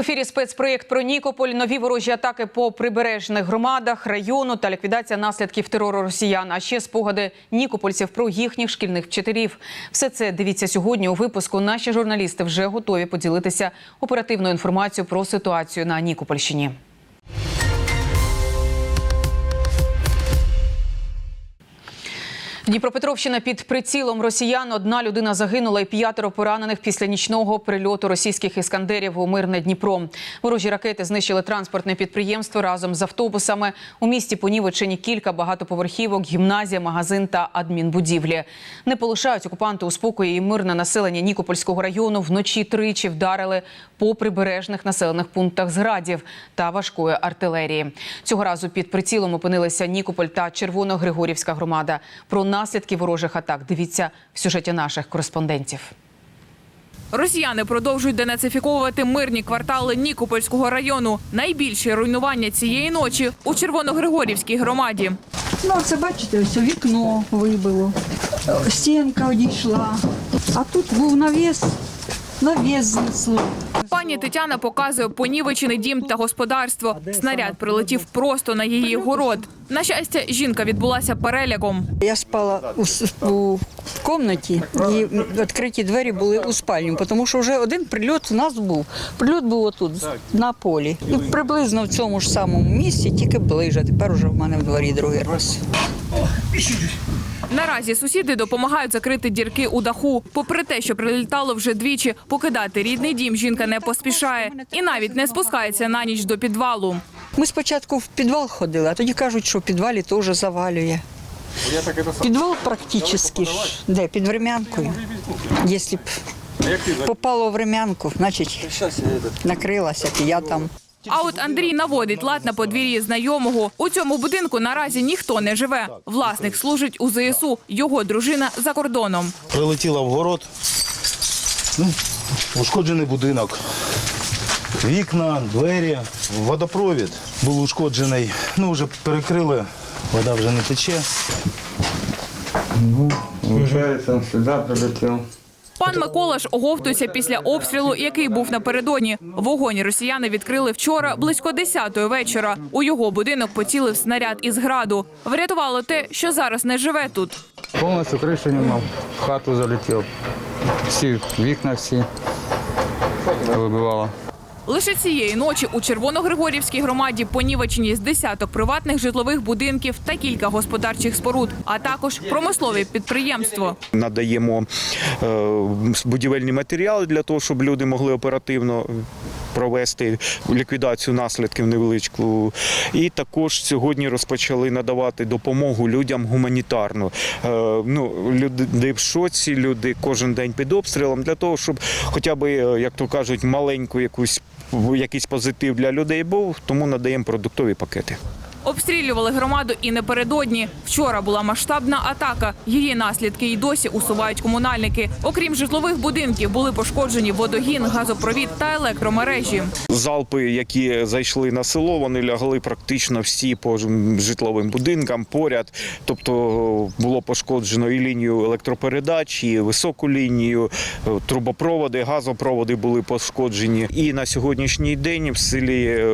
Ефірі спецпроєкт про Нікополь, нові ворожі атаки по прибережних громадах району та ліквідація наслідків терору росіян. А ще спогади нікопольців про їхніх шкільних вчителів. Все це дивіться сьогодні у випуску. Наші журналісти вже готові поділитися оперативною інформацією про ситуацію на Нікопольщині. Дніпропетровщина під прицілом росіян. Одна людина загинула і п'ятеро поранених після нічного прильоту російських іскандерів у мирне Дніпро. Ворожі ракети знищили транспортне підприємство разом з автобусами. У місті понівечені кілька багатоповерхівок, гімназія, магазин та адмінбудівлі. Не полишають окупанти у спокої і мирне населення Нікопольського району. Вночі тричі вдарили по прибережних населених пунктах зградів та важкої артилерії. Цього разу під прицілом опинилися Нікополь та Червоно-Григорівська громада. Про наслідки ворожих атак дивіться в сюжеті наших кореспондентів. Росіяни продовжують денацифіковувати мирні квартали Нікопольського району. Найбільше руйнування цієї ночі у Червоногригорівській громаді. Ну, це бачите, ось вікно вибило, стінка одійшла. А тут був навіс, навіс знесло. Пані Тетяна показує понівечений дім та господарство. Снаряд прилетів просто на її город. На щастя, жінка відбулася переляком. Я спала у, у кімнаті і відкриті двері були у спальні, тому що вже один прильот у нас був. Прильот був отут, на полі. І приблизно в цьому ж самому місці, тільки ближе. Тепер уже в мене в дворі другий раз. Наразі сусіди допомагають закрити дірки у даху. Попри те, що прилітало вже двічі, покидати рідний дім жінка не поспішає і навіть не спускається на ніч до підвалу. Ми спочатку в підвал ходили, а тоді кажуть, що в підвалі теж завалює. Підвал практично ж, де під врем'янкою. Якщо б попало в врем'янку, значить накрилася, і я там. А от Андрій наводить лад на подвір'ї знайомого. У цьому будинку наразі ніхто не живе. Власник служить у ЗСУ. Його дружина за кордоном. Прилетіла в город. Ну, ушкоджений будинок. Вікна, двері, водопровід був ушкоджений. Ну, вже перекрили, вода вже не тече. Получается, он сюда прилетел. Пан Микола ж оговтується після обстрілу, який був напередодні. Вогонь росіяни відкрили вчора близько 10-ї вечора. У його будинок поцілив снаряд із граду. Врятувало те, що зараз не живе тут. Повністю крыши не мав, в хату залетів. Всі вікна всі вибивало. Лише цієї ночі у Червоногригорівській громаді понівечені з десяток приватних житлових будинків та кілька господарчих споруд, а також промислові підприємство. надаємо е, будівельні матеріали для того, щоб люди могли оперативно провести ліквідацію наслідків невеличку. І також сьогодні розпочали надавати допомогу людям гуманітарну. Е, Ну, люди в шоці, люди кожен день під обстрілом для того, щоб хоча б, е, як то кажуть, маленьку якусь якийсь позитив для людей був, тому надаємо продуктові пакети. Обстрілювали громаду і напередодні. Вчора була масштабна атака. Її наслідки й досі усувають комунальники. Окрім житлових будинків, були пошкоджені водогін, газопровід та електромережі. Залпи, які зайшли на село, вони лягли практично всі по житловим будинкам поряд. Тобто було пошкоджено і лінію електропередач, і високу лінію, е, трубопроводи, газопроводи були пошкоджені. І на сьогоднішній день в селі е,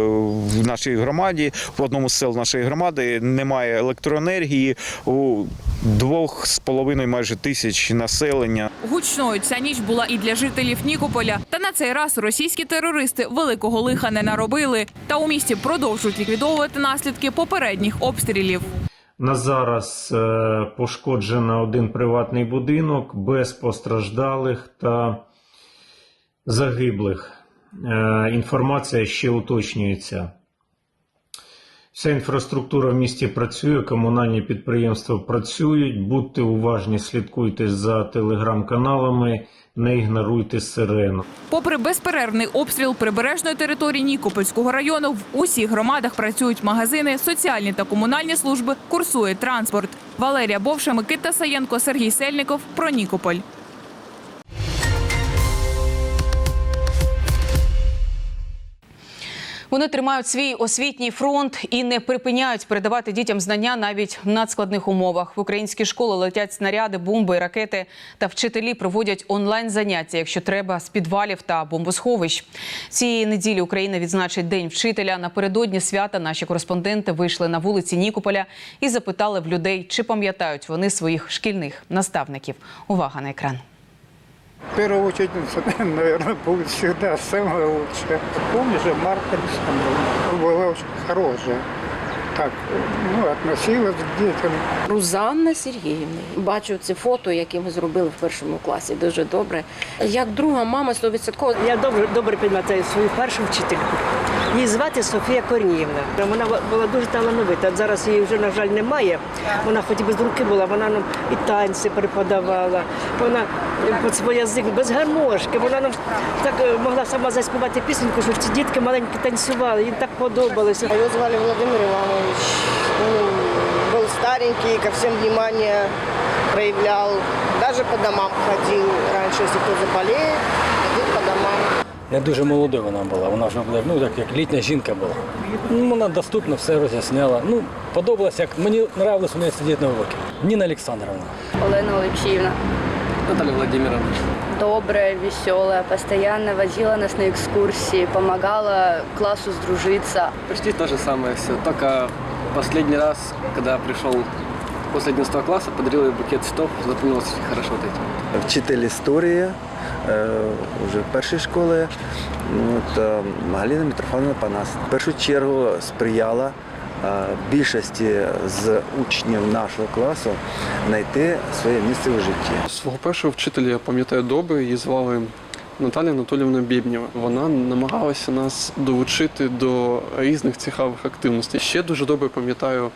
в нашій громаді, в одному з сел нашої громади, немає електроенергії у двох з половиною майже тисяч населення. Гучною ця ніч була і для жителів Нікополя. Та на цей раз російські терористи великого лиха не наробили. Та у місті продовжують ліквідовувати наслідки попередніх обстрілів. На зараз е, пошкоджено один приватний будинок без постраждалих та загиблих. Е, Інформація ще уточнюється. Вся інфраструктура в місті працює, комунальні підприємства працюють. Будьте уважні, слідкуйте за телеграм-каналами, не ігноруйте сирену. Попри безперервний обстріл прибережної території Нікопольського району, в усіх громадах працюють магазини, соціальні та комунальні служби, курсує транспорт. Валерія Бовша, Микита Саєнко, Сергій Сельников про Нікополь. Вони тримають свій освітній фронт і не припиняють передавати дітям знання навіть в надскладних умовах. В українські школи летять снаряди, бомби, ракети. Та вчителі проводять онлайн заняття, якщо треба, з підвалів та бомбосховищ. Цієї неділі Україна відзначить День вчителя. Напередодні свята наші кореспонденти вийшли на вулиці Нікополя і запитали в людей, чи пам'ятають вони своїх шкільних наставників. Увага на екран. Первая учительница, наверное, будет всегда самая лучшая. Помнишь, Марта Александровна была очень хорошая. Так, ну, относилась к детям. Рузанна Сергіївна. Бачу це фото, яке ми зробили в першому класі. Дуже добре. Як друга мама 100%. Я добре, добре пам'ятаю свою першу вчительку. Її звати Софія Корніївна. Вона була дуже талановита. Зараз її вже, на жаль, немає. Вона хоч і без руки була, вона нам і танці преподавала. Вона язик без гармошки. Вона нам так е, могла сама заспівати пісеньку, щоб ці дітки маленькі танцювали. Їм так подобалося. Его звали Владимир Иванович. Он был старенький, ко всем внимание проявлял. Даже по домам ходил. Раньше, если кто заболеет, ходил по домам. Не дуже молодою вона була. Вона вже була ну, так, як літня жінка була. Ну, вона доступно все роз'ясняла. Ну, подобалось, як мені нравилось у неї сидіти на уроки. Ніна Олександровна. Олена Олексіївна. Наталя Владимировна. Добрая, веселая, постоянно возила нас на экскурсии, помогала классу сдружиться. Почти то же самое все. Только последний раз, когда пришел после 11 класса, подарил ей букет цветов, запомнилось очень хорошо вот этим. Вчитель історії е, вже першої школи от, е, Галина Митрофановна Панас. В першу чергу сприяла більшості з учнів нашого класу знайти своє місце у житті. Свого першого вчителя я пам'ятаю добре, її звали Наталія Анатоліївна Бєбнєва. Вона намагалася нас долучити до різних цікавих активностей. Ще дуже добре пам'ятаю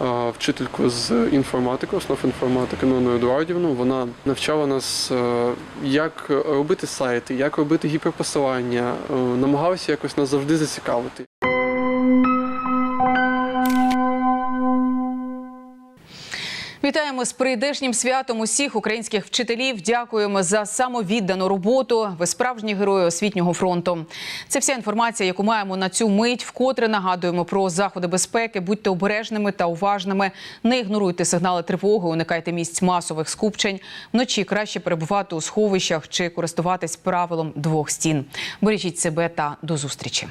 е, вчительку з інформатики, основ інформатики Нону Едуардівну. Вона навчала нас, е, як робити сайти, як робити гіперпосилання, е, намагалася якось нас завжди зацікавити. Вітаємо з прийдешнім святом усіх українських вчителів. Дякуємо за самовіддану роботу. Ви справжні герої освітнього фронту. Це вся інформація, яку маємо на цю мить. Вкотре нагадуємо про заходи безпеки. Будьте обережними та уважними. Не ігноруйте сигнали тривоги, уникайте місць масових скупчень. Вночі краще перебувати у сховищах чи користуватись правилом двох стін. Бережіть себе та до зустрічі.